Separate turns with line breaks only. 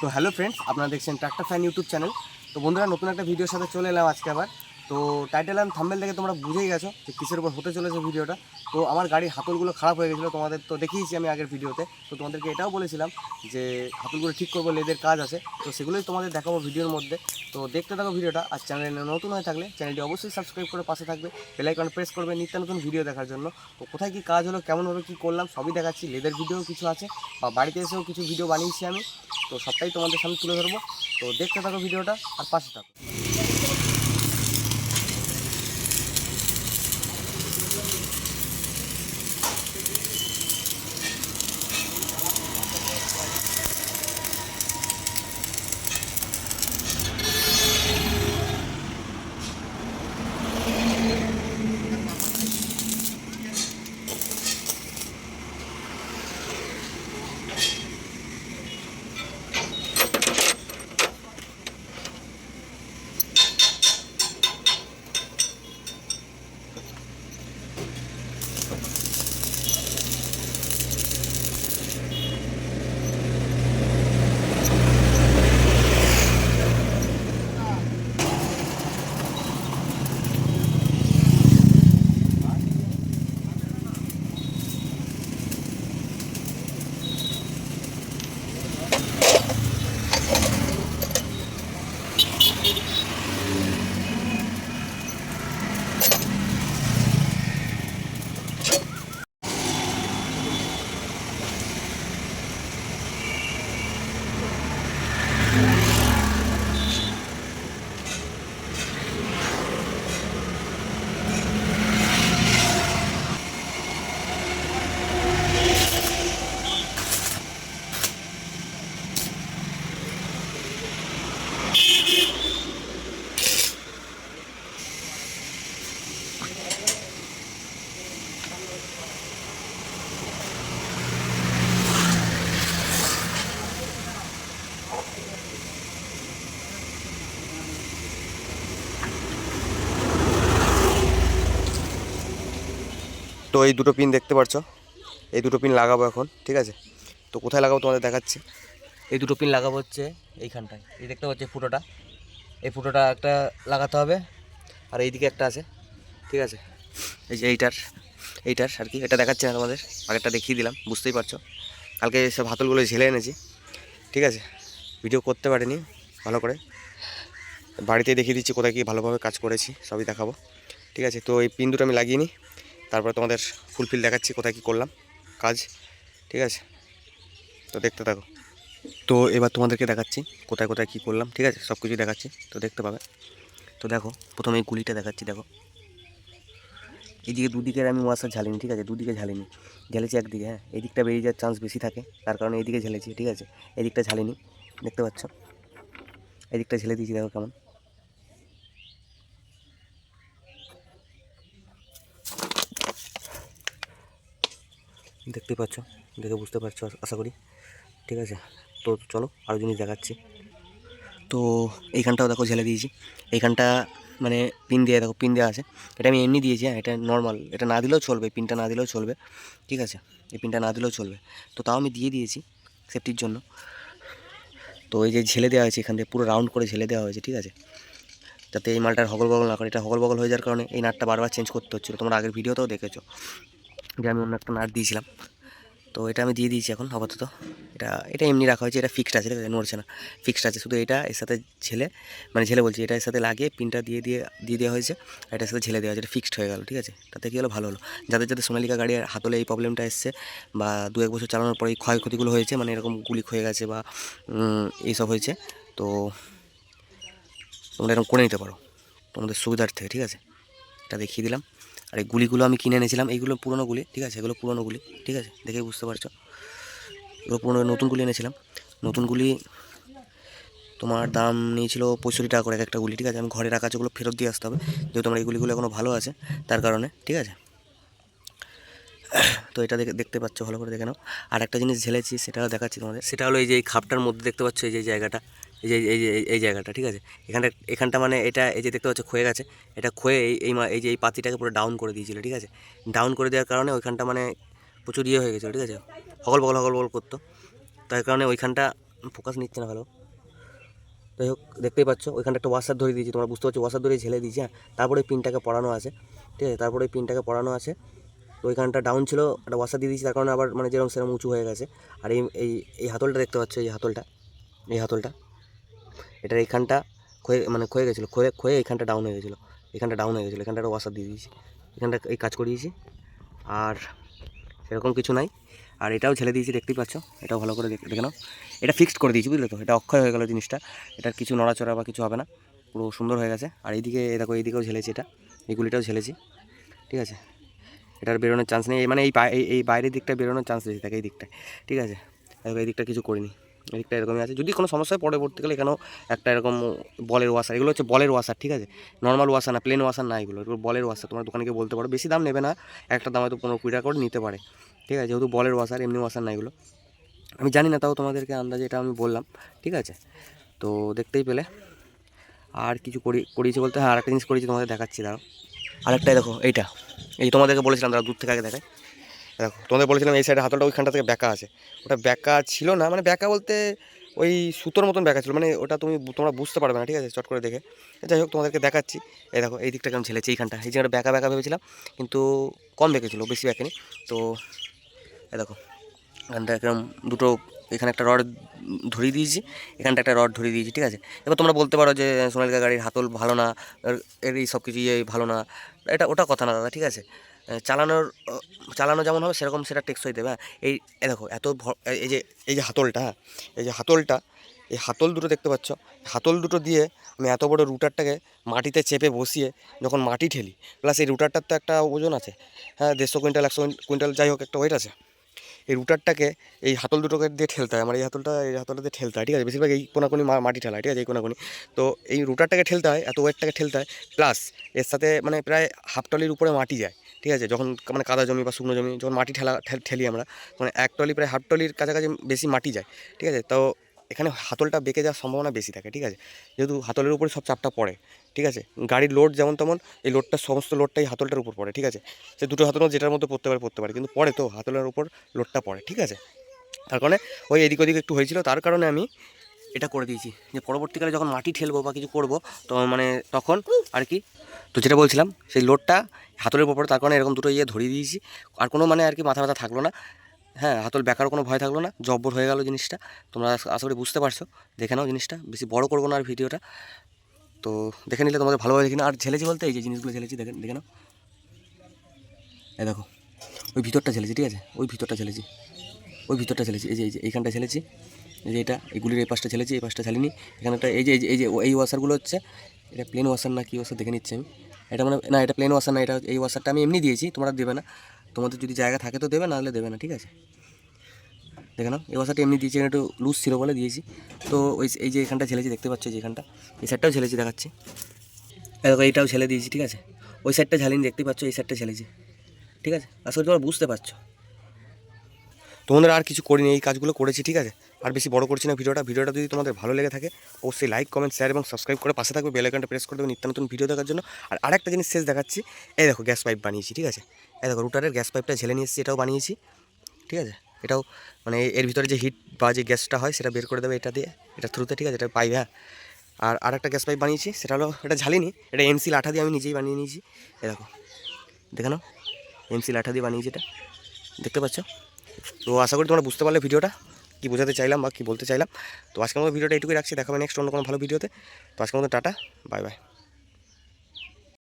তো hello friends, আপনারা দেখছেন ট্রাক্টর ফ্যান ইউটিউব চ্যানেল তো বন্ধুরা, নতুন একটা ভিডিওর সাথে চলে এলাম আজকে আবার। তো টাইটেল অ্যান্ড থাম্বেল দেখে তোমরা বুঝেই গেছো যে কিসের উপর হতে চলেছে ভিডিওটা তো আমার গাড়ির হাতলগুলো খারাপ হয়ে গেছিল, তোমাদের তো দেখিয়েছি আমি আগের ভিডিওতে তো তোমাদেরকে এটাও বলেছিলাম যে হাতলগুলো ঠিক করব, লেদের কাজ আছে। তো সেগুলোই তোমাদের দেখাবো ভিডিওর মধ্যে। তো দেখতে থাকো ভিডিওটা আর চ্যানেলে নতুন হয়ে থাকলে চ্যানেলটি অবশ্যই সাবস্ক্রাইব করে পাশে থাকবে। বেলাইকন প্রেস করবে নিত্য নতুন ভিডিও দেখার জন্য। তো কোথায় কী কাজ হলো কেমনভাবে কী করলাম, সবই দেখাচ্ছি। লেদের ভিডিও কিছু আছে বা বাড়িতে এসেও কিছু ভিডিও বানিয়েছি আমি। তো সবটাই তোমাদের সামনে তুলে ধরবো। তো দেখতে থাকো ভিডিওটা আর পাশে থাকো। তো এই দুটো পিন দেখতে পাচ্ছ এই দুটো পিন লাগাবো এখন, ঠিক আছে? তো কোথায় লাগাবো তোমাদের দেখাচ্ছি। এই দুটো পিন লাগাবো হচ্ছে এইখানটায়। এই দেখতে পাচ্ছি ফুটোটা। এই ফুটোটা একটা লাগাতে হবে, আর এইদিকে একটা আছে, ঠিক আছে? এই যে এইটার এইটার আর কি, এটা দেখাচ্ছে না তোমাদের, আগেরটা দেখিয়ে দিলাম, বুঝতেই পারছ? কালকে সব হাতলগুলো ঝেলে এনেছি, ঠিক আছে? ভিডিও করতে পারিনি, ভালো করে। বাড়িতে দেখিয়ে দিচ্ছি কোথায় কি ভালোভাবে কাজ করেছি, সবই দেখাবো, ঠিক আছে? তো এই পিন দুটো আমি লাগিয়ে নিই। তারপরে তোমাদের ফুলফিল দেখাচ্ছি কোথায় কি করলাম। কাজ, ঠিক আছে? তো দেখতে থাকো। তো এবার তোমাদেরকে দেখাচ্ছি কোথায় কোথায় কি করলাম, ঠিক আছে? সব কিছুই দেখাচ্ছি, তো দেখতে পাবে। তো দেখো, প্রথমে এই গুলিটা দেখাচ্ছি, দেখো। এইদিকে দুদিকের আমি ওয়াশার ঝালিনি, ঠিক আছে? দুদিকে ঝালিনি। ঝেলেছি একদিকে হ্যাঁ? এই দিকটা বেরিয়ে যাওয়ার চান্স বেশি থাকে, তার কারণে এইদিকে ঝেলেছি, ঠিক আছে? এদিকটা দিকটা ঝালিনি, দেখতে পাচ্ছ? এদিকটা ঝেলে দিয়েছি, দেখো কেমন। দেখতে পাচ্ছ, দেখে বুঝতে পারছ, আশা- করি। ঠিক আছে? তো চলো আরও জিনিস দেখাচ্ছি। তো এইখানটাও দেখো ঝেলে দিয়েছি। এইখানটা মানে পিন দিয়ে দেখো, পিন দেওয়া আছে। এটা আমি এমনি দিয়েছি হ্যাঁ এটা নর্মাল এটা না দিলেও চলবে, পিনটা না দিলেও চলবে। ঠিক আছে? এই পিনটা না দিলেও চলবে। তো তাও আমি দিয়ে দিয়েছি সেফটির জন্য। তো এই যে ঝেলে দেওয়া হয়েছে এখান থেকে পুরো রাউন্ড করে ঝেলে দেওয়া হয়েছে, ঠিক আছে? যাতে এই মালটার হগল বগল না করে। এটা হগল বগল হয়ে যাওয়ার কারণে এই নাটটা বারবার চেঞ্জ করতে হচ্ছিল। তোমরা আগের ভিডিওতেও দেখেছ। যে আমি অন্য একটা নাট দিয়েছিলাম। তো এটা আমি দিয়ে দিয়েছি এখন, আপাতত। এটা এটা এমনি রাখা হয়েছে, এটা ফিক্সড আছে নড়ছে না। ফিক্সড আছে, শুধু এটা, এর সাথে ঝেলে মানে ঝেলে বলছি, এটা এর সাথে লাগিয়ে পিনটা দিয়ে দিয়ে দিয়ে দেওয়া হয়েছে, আর এটার সাথে ঝেলে দেওয়া হয়েছে, এটা ফিক্সড হয়ে গেল, ঠিক আছে? তাতে কী হলো? ভালো হলো। যাদের যাদের সোনালিকা গাড়ির হাতলে এই প্রবলেমটা এসছে, বা দু এক বছর চালানোর পরে এই ক্ষয়ক্ষতিগুলো হয়েছে মানে এরকম গুলি ক্ষয়ে গেছে বা এইসব হয়েছে, তো তোমরা এরকম করে নিতে পারো। তোমাদের সুবিধার্থে, ঠিক আছে? এটা দেখিয়ে দিলাম। আর এই গুলিগুলো আমি কিনে এনেছিলাম, এইগুলো পুরনো গুলি, ঠিক আছে? এগুলো পুরনো গুলি, ঠিক আছে? দেখেই বুঝতে পারছ? এগুলো পুরনো নতুন গুলি এনেছিলাম। নতুন গুলি তোমার দাম নিয়েছিল পঁয়ষট্টি টাকা করে এক একটা গুলি, ঠিক আছে? আমি ঘরে রাখা আছে ওগুলো ফেরত দিয়ে আসতে হবে। যেহেতু আমার এই গুলিগুলো এখনও ভালো আছে, তার কারণে, ঠিক আছে? তো এটা দেখে, দেখতে পাচ্ছ, ভালো করে দেখে নাও। আর একটা জিনিস ঝেলেছি, সেটাও দেখাচ্ছি তোমাদের। সেটা হলো এই যে এই খাপটার মধ্যে দেখতে পাচ্ছ, এই যে জায়গাটা এই যে এই যে, এই- জায়গাটা, ঠিক আছে? এখানটা এখানটা মানে এটা, এই যে দেখতে পাচ্ছ ক্ষয়ে গেছে। এটা ক্ষয়ে এই এই এই যে এই পাতিটাকে পুরো ডাউন করে দিয়েছিল, ঠিক আছে? ডাউন করে দেওয়ার কারণে ওইখানটা মানে প্রচুর ইয়ে হয়ে গেছিল, ঠিক আছে? হগল বগল হগল বগল করতো। তার কারণে ওইখানটা ফোকাস নিচ্ছে না ভালো। যাই হোক, দেখতেই পাচ্ছ, ওইখানটা একটা ওয়াশার ধরে দিয়েছি। তোমরা বুঝতে পারছ ওয়াশার ধরে ঝেলে দিয়েছি হ্যাঁ? তারপরে পিনটাকে পড়ানো আছে, ঠিক আছে? তারপরে পিনটাকে পড়ানো আছে। তো ওইখানটা ডাউন ছিল, একটা ওয়াশার দিয়ে দিয়েছি, তার কারণে আবার মানে যেরকম সেরকম উঁচু হয়ে গেছে। আর এই এই হাতলটা দেখতে পাচ্ছ, এই হাতলটা এই হাতলটা। এটার এইখানটা ক্ষয়ে মানে ক্ষয়ে গেছিল, ক্ষয়ে ক্ষয়ে এইখানটা ডাউন হয়ে গেছিল এখানটা ডাউন হয়ে গেছিল এখানটা একটা দিয়ে দিয়েছি এখানটা এই কাজ করিয়েছি, আর সেরকম কিছু নাই, আর এটাও ঝেলে দিয়েছি, দেখতেই পাচ্ছ, এটাও ভালো করে দেখে নাও, এটা ফিক্সড করে দিয়েছি, বুঝলে তো, এটা অক্ষয় হয়ে গেল জিনিসটা, এটার কিছু নড়াচড়া বা কিছু হবে না, পুরো সুন্দর হয়ে গেছে, আর এইদিকে, এই দেখো, এইদিকেও ঝেলেছি এটা, এই গুলিটাও ঝেলেছি, ঠিক আছে, এটার বেরোনোর চান্স নেই মানে এই এই বাইরের দিকটা বেরোনোর চান্স বেশি থাকে এই দিকটায়, ঠিক আছে, এই দিকটা কিছু করিনি এই দিকটা এরকমই আছে। যদি কোনো সমস্যা হয় পরবর্তীকালে এখানেও একটা এরকম বলের ওয়াশার এগুলো হচ্ছে বলের ওয়াশার ঠিক আছে? নর্মাল ওয়াশার না প্লেন ওয়াশার না এগুলো। এগুলো বলের ওয়াশার তোমার দোকানে গিয়ে বলতে পারো। বেশি দাম নেবে না, একটা দাম হয়তো পনেরো কুড়ি টাকা করে নিতে পারে। ঠিক আছে? যেহেতু বলের ওয়াশার এমনি ওয়াশার না এগুলো। আমি জানি না, তাও তোমাদেরকে আন্দাজে এটা আমি বললাম। ঠিক আছে? তো দেখতেই পেলে। আর কিছু করি, করিয়েছি বলতে হ্যাঁ আরেকটা জিনিস করেছি তোমাদের দেখাচ্ছি, দাঁড়াও। আরেকটাই দেখো, এইটা। এই তোমাদেরকে বলেছিলাম দাঁড়া দূর থেকে আগে দেখাই। দেখো, তোমাদের বলেছিলাম এই সাইডে হাতলটা ওইখানটা থেকে ব্যাকা আছে। ওটা ব্যাকা ছিল না মানে ব্যাকা বলতে ওই সুতোর মতন ব্যাকা ছিল মানে ওটা তুমি তোমরা বুঝতে পারবে না, ঠিক আছে? চট করে দেখে। যাই হোক, তোমাদেরকে দেখাচ্ছি। এই দেখো, এই দিকটা কেমন ছেলেছে এইখানটা। এই জায়গাটা ব্যাকা ব্যাকা ভেবেছিলাম, কিন্তু কম বেঁকেছিল বেশি ব্যাকেনি। তো, এই দেখো, এখানটা এরকম দুটো, এখানে একটা রড ধরিয়ে দিয়েছি, এখানটা একটা রড ধরিয়ে দিয়েছি, ঠিক আছে? এবার তোমরা বলতে পারো যে সোনালিকা গাড়ির হাতল ভালো না এর- এই সব কিছু ইয়ে ভালো না, এটা, ওটা কথা না, দাদা, ঠিক আছে? চালানোর চালানো যেমন হবে, সেরকম সেটা টেকসই দেবে। হ্যাঁ এই দেখো, এত এই যে এই যে হাতলটা হ্যাঁ এই যে হাতলটা, এই হাতল দুটো দেখতে পাচ্ছ, হাতল দুটো দিয়ে আমি এত বড় রুটারটাকে মাটিতে চেপে বসিয়ে যখন মাটি ঠেলি প্লাস এই রুটারটার তো একটা ওজন আছে হ্যাঁ দেড়শো কুইন্টাল, একশো কুইন্টাল, যাই হোক, একটা ওয়েট আছে। এই রুটারটাকে এই হাতল দুটোকে দিয়ে ঠেলতে হয়। আমার এই হাতলটা এই হাতলটা দিয়ে ঠেলতে হয়, ঠিক আছে? বেশিরভাগ এই কোনাকুনি মাটি ঠেলা, ঠিক আছে? এই কোনাকুনি। তো এই রুটারটাকে ঠেলতে হয়, এত ওয়েটটাকে ঠেলতে হয় প্লাস এর সাথে মানে প্রায় হাফ টলির উপরে মাটি যায়, ঠিক আছে? যখন মানে কাদা জমি বা শুকনো জমি, যখন মাটি ঠেলা, ঠেলি আমরা মানে এক টলি প্রায় হাফ টলির কাছাকাছি বেশি মাটি যায়, ঠিক আছে? তো এখানে হাতলটা বেঁকে যাওয়ার সম্ভাবনা বেশি থাকে, ঠিক আছে? যেহেতু হাতলের উপরে সব চাপটা পড়ে ঠিক আছে? গাড়ির লোড যেমন তেমন, এই লোডটা সমস্ত লোডটাই হাতলটার উপর পড়ে, ঠিক আছে? সে দুটো হাতল যেটার মধ্যে পড়তে পারে পড়তে পারে, কিন্তু পড়ে তো, হাতলের উপর লোডটা পড়ে, ঠিক আছে? তার কারণে ওই এদিক ওদিক একটু হয়েছিল, তার কারণে আমি এটা করে দিয়েছি। যে পরবর্তীকালে যখন মাটি ঠেলবো বা কিছু করব, তো মানে তখন আর কি, তো যেটা বলছিলাম, সেই লোডটা হাতলের উপর তার কারণে এরকম দুটো ইয়ে ধরিয়ে দিয়েছি। আর কোনো মানে আর কি মাথা ব্যথা থাকল না। হ্যাঁ হাতল বেকার কোনো ভয় থাকল না, জব্বর হয়ে গেল জিনিসটা। তোমরা আশা করি বুঝতে পারছ, দেখে নাও জিনিসটা, বেশি বড় করব না আর ভিডিওটা। তো দেখে নিলে তোমাদের ভালোভাবে দেখি না। আর ঝেলেছি বলতে এই যে জিনিসগুলো ঝেলেছি, দেখে দেখে নাও। এই দেখো, ওই ভিতরটা ঝেলেছি, ঠিক আছে? ওই ভিতরটা ঝেলেছি। ওই ভিতরটা ঝেলেছি, এই যে এই যে, এইখানটা ঝেলেছি। এই যে এটা এইগুলির এই পাশটা ঝেলেছি, এই পাশটা ঝালিনি। এখানে একটা, এই যে এই যে, এই এই ওয়াশারগুলো হচ্ছে, এটা প্লেন ওয়াশার না কি ওয়াশার দেখে নিচ্ছি আমি। এটা মানে না, এটা প্লেন ওয়াশার না, এটা এই ওয়াশারটা আমি এমনি দিয়েছি, তোমরা দেবে না। তোমাদের যদি জায়গা থাকে তো দেবে নাহলে দেবে না, ঠিক আছে? দেখে নাও। এই ওয়াশারটা এমনি দিয়েছি একটু লুজ ছিল বলে দিয়েছি। তো ওই এই যে এখানটা ঝেলেছি দেখতে পাচ্ছ যে এখানটা? এই সাইডটাও ঝেলেছি দেখাচ্ছি। দেখো, এইটাও ঝেলে দিয়েছি, ঠিক আছে? ওই সাইডটা ঝালিনি, দেখতে পাচ্ছ, এই সাইডটা ঝেলেছি ঠিক আছে? আসলে তোমরা বুঝতে পারছ। তোমাদের আর কিছু করিনি, এই কাজগুলো করেছি, ঠিক আছে? আর বেশি বড় করছি না ভিডিওটা। ভিডিওটা যদি তোমাদের ভালো লেগে থাকে, অবশ্যই লাইক কমেন্ট শেয়ার এবং সাবস্ক্রাইব করে পাশে থাকবে বেল আইকনটা প্রেস করে দেবে, নিত্য নতুন ভিডিও দেখার জন্য। আর আরেকটা জিনিস শেষ দেখাচ্ছি, এই দেখো গ্যাস পাইপ বানিয়েছি, ঠিক আছে? এই দেখো রুটারের গ্যাস পাইপটা ঝেলে নিয়ে এসেছি, এটাও বানিয়েছি, ঠিক আছে? এটাও মানে এর ভিতরে যে হিট বা যে গ্যাসটা হয়, সেটা বের করে দেবে এটা দিয়ে। এটা থ্রুতে ঠিক আছে? এটা পাইপ হ্যাঁ। আর আরেকটা গ্যাস পাইপ বানিয়েছি, সেটা হলো, এটা ঝালিনি। এটা এমসি লাঠা দিয়ে আমি নিজেই বানিয়ে নিয়েছি। এ দেখো নাও। এমসি লাঠা দিয়ে বানিয়েছি এটা। দেখতে পাচ্ছ? তো আশা করি তোমরা বুঝতে পারলে ভিডিওটা, কী বোঝাতে চাইলাম বা কী বলতে চাইলাম। তো আজকের মতো ভিডিওটা এইটুকুই রাখছি। দেখাবে নেক্সট অন্য কোনো ভালো ভিডিওতে তো আজকের মতো টাটা বাই বাই